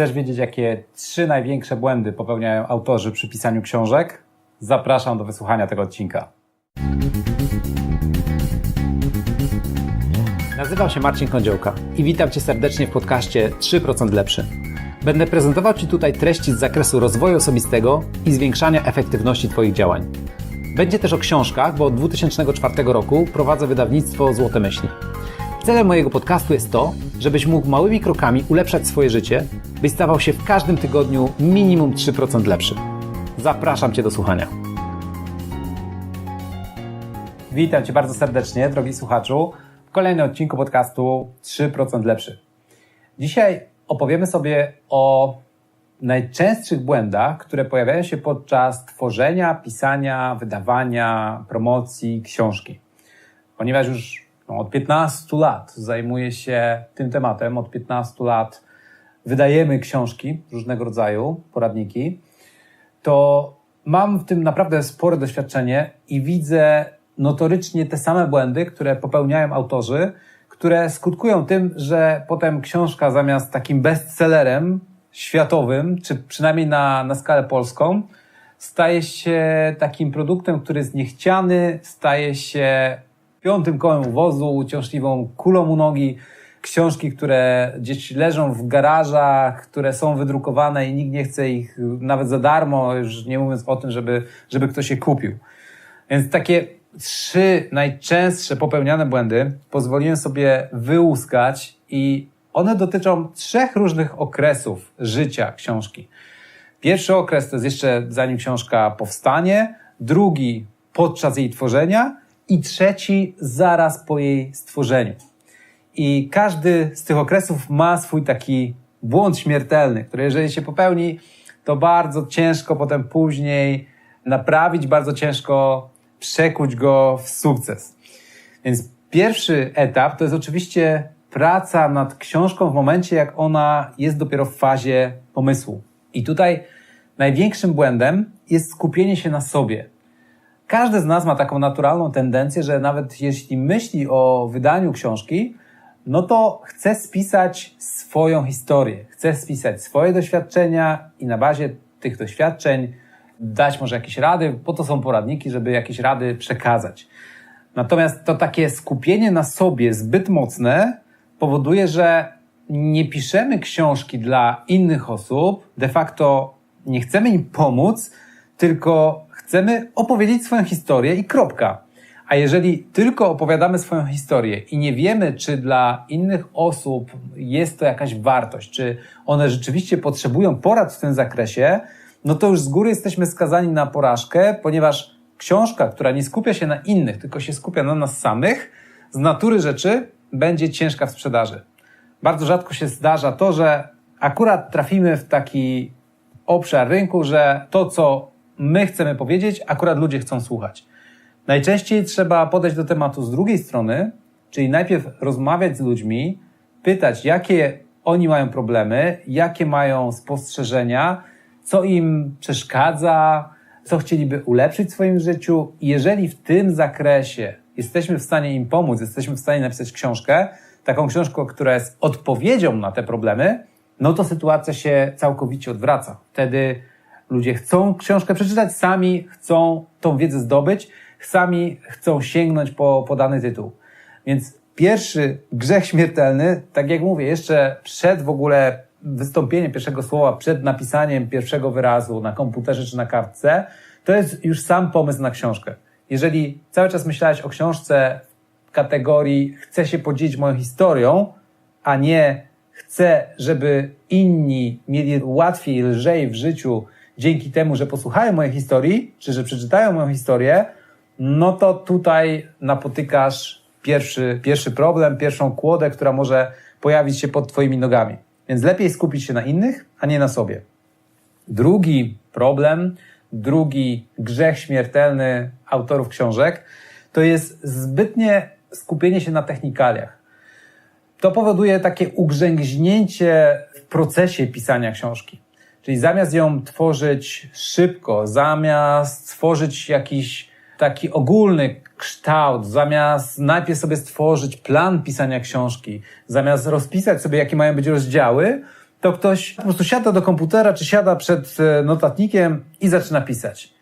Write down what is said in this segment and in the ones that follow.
Chcesz wiedzieć, jakie trzy największe błędy popełniają autorzy przy pisaniu książek? Zapraszam do wysłuchania tego odcinka. Nazywam się Marcin Kądziołka i witam Cię serdecznie w podcaście 3% lepszy. Będę prezentował Ci tutaj treści z zakresu rozwoju osobistego i zwiększania efektywności Twoich działań. Będzie też o książkach, bo od 2004 roku prowadzę wydawnictwo Złote Myśli. Celem mojego podcastu jest to, żebyś mógł małymi krokami ulepszać swoje życie, byś stawał się w każdym tygodniu minimum 3% lepszy. Zapraszam Cię do słuchania. Witam Cię bardzo serdecznie, drogi słuchaczu, w kolejnym odcinku podcastu 3% lepszy. Dzisiaj opowiemy sobie o najczęstszych błędach, które pojawiają się podczas tworzenia, pisania, wydawania, promocji książki. Ponieważ już od 15 lat zajmuję się tym tematem, od 15 lat wydajemy książki różnego rodzaju, poradniki, to mam w tym naprawdę spore doświadczenie i widzę notorycznie te same błędy, które popełniają autorzy, które skutkują tym, że potem książka zamiast takim bestsellerem światowym, czy przynajmniej na, na skalę polską, staje się takim produktem, który jest niechciany, staje się piątym kołem wozu, uciążliwą kulą u nogi, książki, które gdzieś leżą w garażach, które są wydrukowane i nikt nie chce ich nawet za darmo, już nie mówiąc o tym, żeby, żeby ktoś je kupił. Więc takie trzy najczęstsze popełniane błędy pozwoliłem sobie wyłuskać i one dotyczą trzech różnych okresów życia książki. Pierwszy okres to jest jeszcze zanim książka powstanie, drugi podczas jej tworzenia i trzeci zaraz po jej stworzeniu. I każdy z tych okresów ma swój taki błąd śmiertelny, który jeżeli się popełni, to bardzo ciężko potem później naprawić, bardzo ciężko przekuć go w sukces. Więc pierwszy etap to jest oczywiście praca nad książką w momencie, jak ona jest dopiero w fazie pomysłu. I tutaj największym błędem jest skupienie się na sobie. Każdy z nas ma taką naturalną tendencję, że nawet jeśli myśli o wydaniu książki, no to chce spisać swoją historię, chce spisać swoje doświadczenia i na bazie tych doświadczeń dać może jakieś rady, po to są poradniki, żeby jakieś rady przekazać. Natomiast to takie skupienie na sobie zbyt mocne powoduje, że nie piszemy książki dla innych osób, de facto nie chcemy im pomóc, tylko chcemy opowiedzieć swoją historię i kropka. A jeżeli tylko opowiadamy swoją historię i nie wiemy, czy dla innych osób jest to jakaś wartość, czy one rzeczywiście potrzebują porad w tym zakresie, no to już z góry jesteśmy skazani na porażkę, ponieważ książka, która nie skupia się na innych, tylko się skupia na nas samych, z natury rzeczy będzie ciężka w sprzedaży. Bardzo rzadko się zdarza to, że akurat trafimy w taki obszar rynku, że to, co my chcemy powiedzieć, akurat ludzie chcą słuchać. Najczęściej trzeba podejść do tematu z drugiej strony, czyli najpierw rozmawiać z ludźmi, pytać, jakie oni mają problemy, jakie mają spostrzeżenia, co im przeszkadza, co chcieliby ulepszyć w swoim życiu. Jeżeli w tym zakresie jesteśmy w stanie im pomóc, jesteśmy w stanie napisać książkę, taką książkę, która jest odpowiedzią na te problemy, no to sytuacja się całkowicie odwraca. Wtedy ludzie chcą książkę przeczytać, sami chcą tą wiedzę zdobyć, sami chcą sięgnąć po, po dany tytuł. Więc pierwszy grzech śmiertelny, tak jak mówię, jeszcze przed w ogóle wystąpieniem pierwszego słowa, przed napisaniem pierwszego wyrazu na komputerze czy na kartce, to jest już sam pomysł na książkę. Jeżeli cały czas myślałeś o książce w kategorii chcę się podzielić moją historią, a nie chcę, żeby inni mieli łatwiej, lżej w życiu dzięki temu, że posłuchają mojej historii, czy że przeczytają moją historię, no to tutaj napotykasz pierwszy, pierwszy problem, pierwszą kłodę, która może pojawić się pod Twoimi nogami. Więc lepiej skupić się na innych, a nie na sobie. Drugi problem, drugi grzech śmiertelny autorów książek to jest zbytnie skupienie się na technikaliach. To powoduje takie ugrzęźnięcie w procesie pisania książki. Czyli zamiast ją tworzyć szybko, zamiast stworzyć jakiś taki ogólny kształt, zamiast najpierw sobie stworzyć plan pisania książki, zamiast rozpisać sobie, jakie mają być rozdziały, to ktoś po prostu siada do komputera, czy siada przed e, notatnikiem i zaczyna pisać.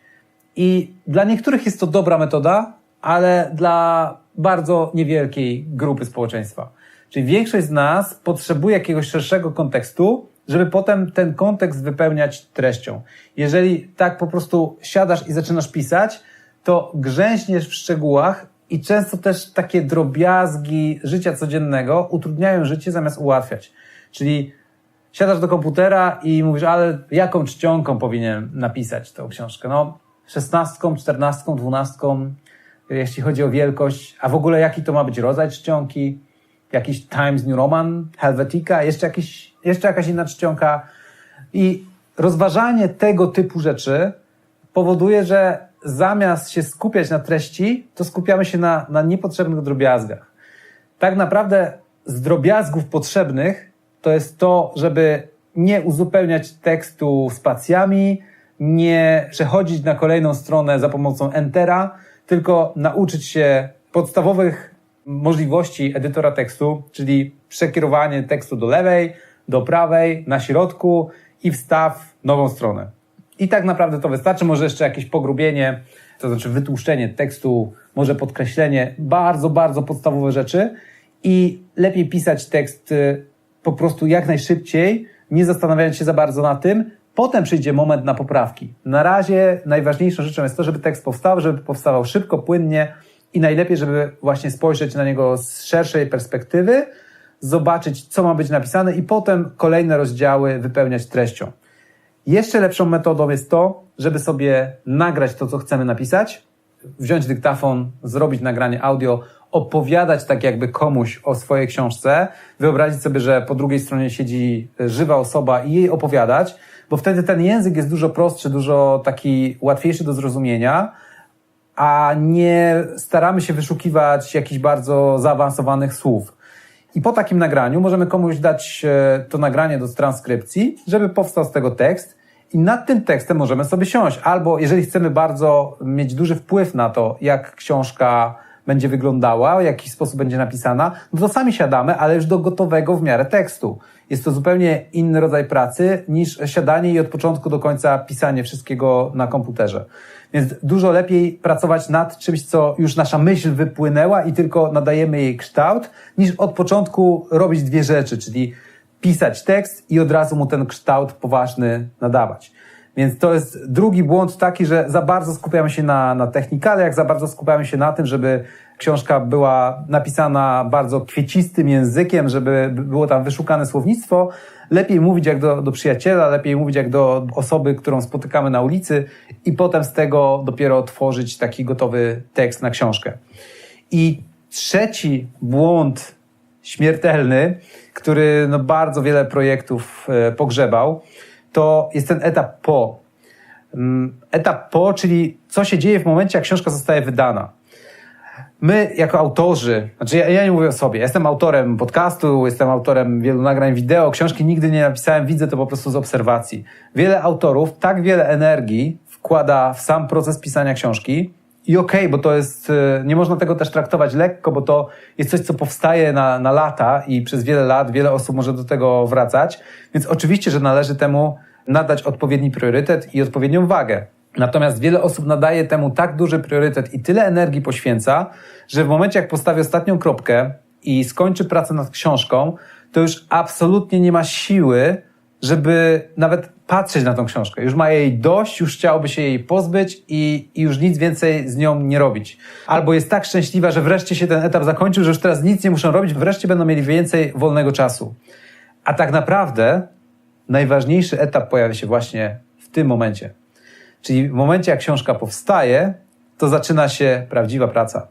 I dla niektórych jest to dobra metoda, ale dla bardzo niewielkiej grupy społeczeństwa. Czyli większość z nas potrzebuje jakiegoś szerszego kontekstu, żeby potem ten kontekst wypełniać treścią. Jeżeli tak po prostu siadasz i zaczynasz pisać, to grzęśniesz w szczegółach i często też takie drobiazgi życia codziennego utrudniają życie zamiast ułatwiać. Czyli siadasz do komputera i mówisz, ale jaką czcionką powinien napisać tą książkę? No, szesnastką, czternastką, dwunastką, jeśli chodzi o wielkość, a w ogóle jaki to ma być rodzaj czcionki, jakiś Times New Roman, Helvetica, jeszcze, jakiś, jeszcze jakaś inna czcionka. I rozważanie tego typu rzeczy powoduje, że zamiast się skupiać na treści, to skupiamy się na, na niepotrzebnych drobiazgach. Tak naprawdę z drobiazgów potrzebnych to jest to, żeby nie uzupełniać tekstu spacjami, nie przechodzić na kolejną stronę za pomocą Entera, tylko nauczyć się podstawowych możliwości edytora tekstu, czyli przekierowanie tekstu do lewej, do prawej, na środku i wstaw nową stronę. I tak naprawdę to wystarczy. Może jeszcze jakieś pogrubienie, to znaczy wytłuszczenie tekstu, może podkreślenie, bardzo, bardzo podstawowe rzeczy. I lepiej pisać tekst y, po prostu jak najszybciej, nie zastanawiając się za bardzo na tym. Potem przyjdzie moment na poprawki. Na razie najważniejszą rzeczą jest to, żeby tekst powstał, żeby powstawał szybko, płynnie i najlepiej, żeby właśnie spojrzeć na niego z szerszej perspektywy, zobaczyć, co ma być napisane i potem kolejne rozdziały wypełniać treścią. Jeszcze lepszą metodą jest to, żeby sobie nagrać to, co chcemy napisać, wziąć dyktafon, zrobić nagranie audio, opowiadać tak jakby komuś o swojej książce, wyobrazić sobie, że po drugiej stronie siedzi żywa osoba i jej opowiadać, bo wtedy ten język jest dużo prostszy, dużo taki łatwiejszy do zrozumienia, a nie staramy się wyszukiwać jakichś bardzo zaawansowanych słów. I po takim nagraniu możemy komuś dać e, to nagranie do transkrypcji, żeby powstał z tego tekst. I nad tym tekstem możemy sobie siąść. Albo jeżeli chcemy bardzo mieć duży wpływ na to, jak książka będzie wyglądała, w jaki sposób będzie napisana, no to sami siadamy, ale już do gotowego w miarę tekstu. Jest to zupełnie inny rodzaj pracy niż siadanie i od początku do końca pisanie wszystkiego na komputerze. Więc dużo lepiej pracować nad czymś, co już nasza myśl wypłynęła i tylko nadajemy jej kształt, niż od początku robić dwie rzeczy, czyli pisać tekst i od razu mu ten kształt poważny nadawać. Więc to jest drugi błąd taki, że za bardzo skupiamy się na, na jak za bardzo skupiamy się na tym, żeby książka była napisana bardzo kwiecistym językiem, żeby było tam wyszukane słownictwo. Lepiej mówić jak do, do przyjaciela, lepiej mówić jak do osoby, którą spotykamy na ulicy i potem z tego dopiero tworzyć taki gotowy tekst na książkę. I trzeci błąd śmiertelny, który no bardzo wiele projektów e, pogrzebał, to jest ten etap po. Mm, etap po, czyli co się dzieje w momencie, jak książka zostaje wydana. My, jako autorzy, znaczy ja, ja nie mówię o sobie, jestem autorem podcastu, jestem autorem wielu nagrań wideo, książki nigdy nie napisałem, widzę to po prostu z obserwacji. Wiele autorów tak wiele energii wkłada w sam proces pisania książki, i okej, okay, bo to jest, e, nie można tego też traktować lekko, bo to jest coś, co powstaje na, na lata i przez wiele lat wiele osób może do tego wracać. Więc oczywiście, że należy temu nadać odpowiedni priorytet i odpowiednią wagę. Natomiast wiele osób nadaje temu tak duży priorytet i tyle energii poświęca, że w momencie, jak postawi ostatnią kropkę i skończy pracę nad książką, to już absolutnie nie ma siły, żeby nawet patrzeć na tą książkę. Już ma jej dość, już chciałoby się jej pozbyć i, i, już nic więcej z nią nie robić. Albo jest tak szczęśliwa, że wreszcie się ten etap zakończył, że już teraz nic nie muszą robić, wreszcie będą mieli więcej wolnego czasu. A tak naprawdę najważniejszy etap pojawia się właśnie w tym momencie. Czyli w momencie, jak książka powstaje, to zaczyna się prawdziwa praca.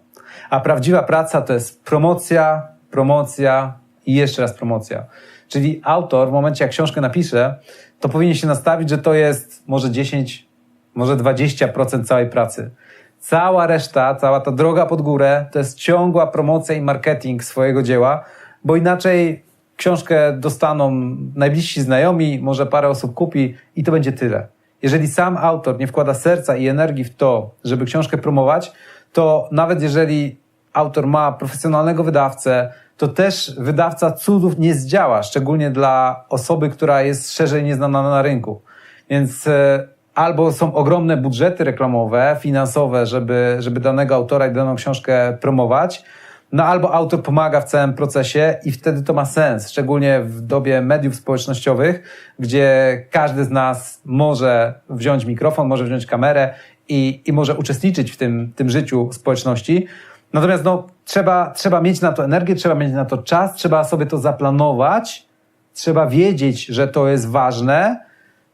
A prawdziwa praca to jest promocja, promocja i jeszcze raz promocja. Czyli autor w momencie, jak książkę napisze, to powinien się nastawić, że to jest może 10, może 20% całej pracy. Cała reszta, cała ta droga pod górę to jest ciągła promocja i marketing swojego dzieła, bo inaczej książkę dostaną najbliżsi znajomi, może parę osób kupi i to będzie tyle. Jeżeli sam autor nie wkłada serca i energii w to, żeby książkę promować, to nawet jeżeli autor ma profesjonalnego wydawcę, to też wydawca cudów nie zdziała, szczególnie dla osoby, która jest szerzej nieznana na rynku. Więc e, albo są ogromne budżety reklamowe, finansowe, żeby, żeby danego autora i daną książkę promować, no albo autor pomaga w całym procesie i wtedy to ma sens, szczególnie w dobie mediów społecznościowych, gdzie każdy z nas może wziąć mikrofon, może wziąć kamerę i, i może uczestniczyć w tym, tym życiu społeczności. Natomiast no, trzeba, trzeba mieć na to energię, trzeba mieć na to czas, trzeba sobie to zaplanować, trzeba wiedzieć, że to jest ważne,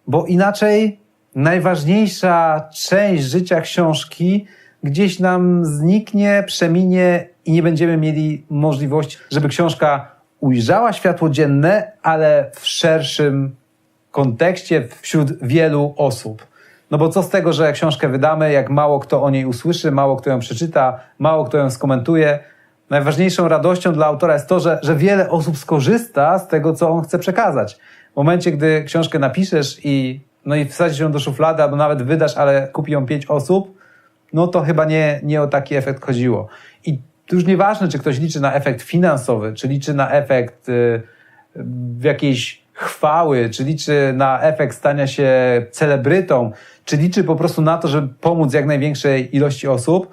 bo inaczej najważniejsza część życia książki gdzieś nam zniknie, przeminie i nie będziemy mieli możliwości, żeby książka ujrzała światło dzienne, ale w szerszym kontekście wśród wielu osób. No bo co z tego, że książkę wydamy, jak mało kto o niej usłyszy, mało kto ją przeczyta, mało kto ją skomentuje. Najważniejszą radością dla autora jest to, że, że wiele osób skorzysta z tego, co on chce przekazać. W momencie, gdy książkę napiszesz i, no i wsadzisz ją do szuflady, albo nawet wydasz, ale kupi ją pięć osób, no to chyba nie, nie o taki efekt chodziło. To już nieważne, czy ktoś liczy na efekt finansowy, czy liczy na efekt y, jakiejś chwały, czy liczy na efekt stania się celebrytą, czy liczy po prostu na to, żeby pomóc jak największej ilości osób,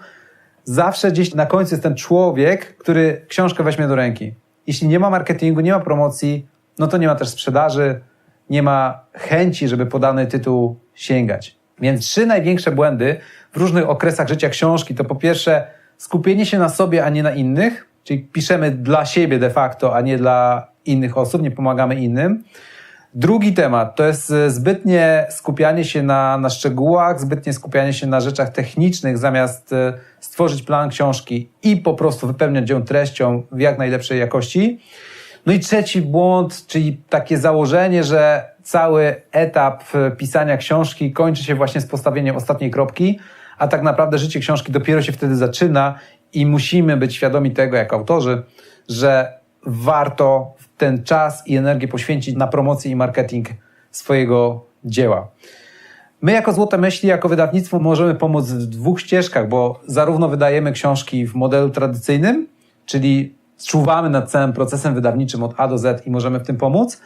zawsze gdzieś na końcu jest ten człowiek, który książkę weźmie do ręki. Jeśli nie ma marketingu, nie ma promocji, no to nie ma też sprzedaży, nie ma chęci, żeby po dany tytuł sięgać. Więc trzy największe błędy w różnych okresach życia książki to po pierwsze skupienie się na sobie, a nie na innych, czyli piszemy dla siebie de facto, a nie dla innych osób, nie pomagamy innym. Drugi temat to jest zbytnie skupianie się na, na szczegółach, zbytnie skupianie się na rzeczach technicznych, zamiast e, stworzyć plan książki i po prostu wypełniać ją treścią w jak najlepszej jakości. No i trzeci błąd, czyli takie założenie, że cały etap e, pisania książki kończy się właśnie z postawieniem ostatniej kropki, a tak naprawdę życie książki dopiero się wtedy zaczyna i musimy być świadomi tego, jako autorzy, że warto ten czas i energię poświęcić na promocję i marketing swojego dzieła. My jako Złote Myśli, jako wydawnictwo możemy pomóc w dwóch ścieżkach, bo zarówno wydajemy książki w modelu tradycyjnym, czyli czuwamy nad całym procesem wydawniczym od A do Z i możemy w tym pomóc,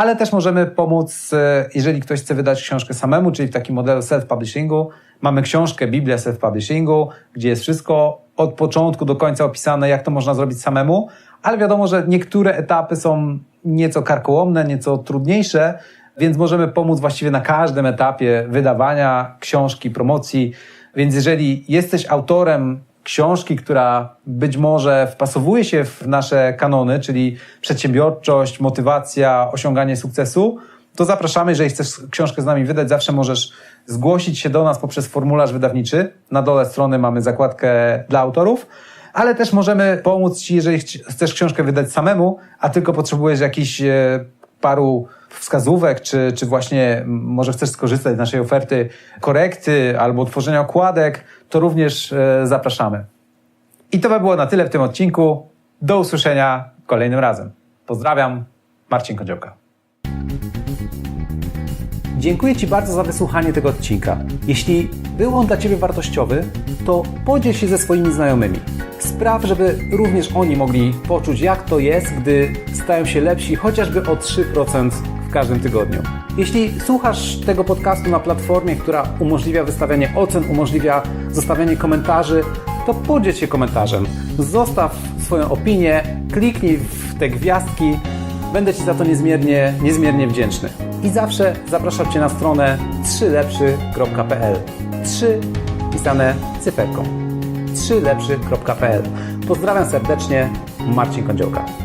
ale też możemy pomóc, e, jeżeli ktoś chce wydać książkę samemu, czyli w takim modelu self-publishingu. Mamy książkę Biblia self-publishingu, gdzie jest wszystko od początku do końca opisane, jak to można zrobić samemu, ale wiadomo, że niektóre etapy są nieco karkołomne, nieco trudniejsze, więc możemy pomóc właściwie na każdym etapie wydawania książki, promocji. Więc jeżeli jesteś autorem książki, która być może wpasowuje się w nasze kanony, czyli przedsiębiorczość, motywacja, osiąganie sukcesu, to zapraszamy, jeżeli chcesz książkę z nami wydać, zawsze możesz zgłosić się do nas poprzez formularz wydawniczy. Na dole strony mamy zakładkę dla autorów, ale też możemy pomóc Ci, jeżeli chcesz książkę wydać samemu, a tylko potrzebujesz jakichś e, paru wskazówek, czy, czy właśnie może chcesz skorzystać z naszej oferty korekty albo tworzenia okładek, to również e, zapraszamy. I to by było na tyle w tym odcinku. Do usłyszenia kolejnym razem. Pozdrawiam, Marcin Kądziołka. Dziękuję Ci bardzo za wysłuchanie tego odcinka. Jeśli był on dla Ciebie wartościowy, to podziel się ze swoimi znajomymi. Spraw, żeby również oni mogli poczuć, jak to jest, gdy stają się lepsi chociażby o 3% w każdym tygodniu. Jeśli słuchasz tego podcastu na platformie, która umożliwia wystawianie ocen, umożliwia zostawianie komentarzy, to podziel się komentarzem. Zostaw swoją opinię, kliknij w te gwiazdki. Będę Ci za to niezmiernie, niezmiernie wdzięczny. I zawsze zapraszam Cię na stronę 3lepszy.pl 3 pisane cyferką 3lepszy.pl Pozdrawiam serdecznie, Marcin Kądziołka.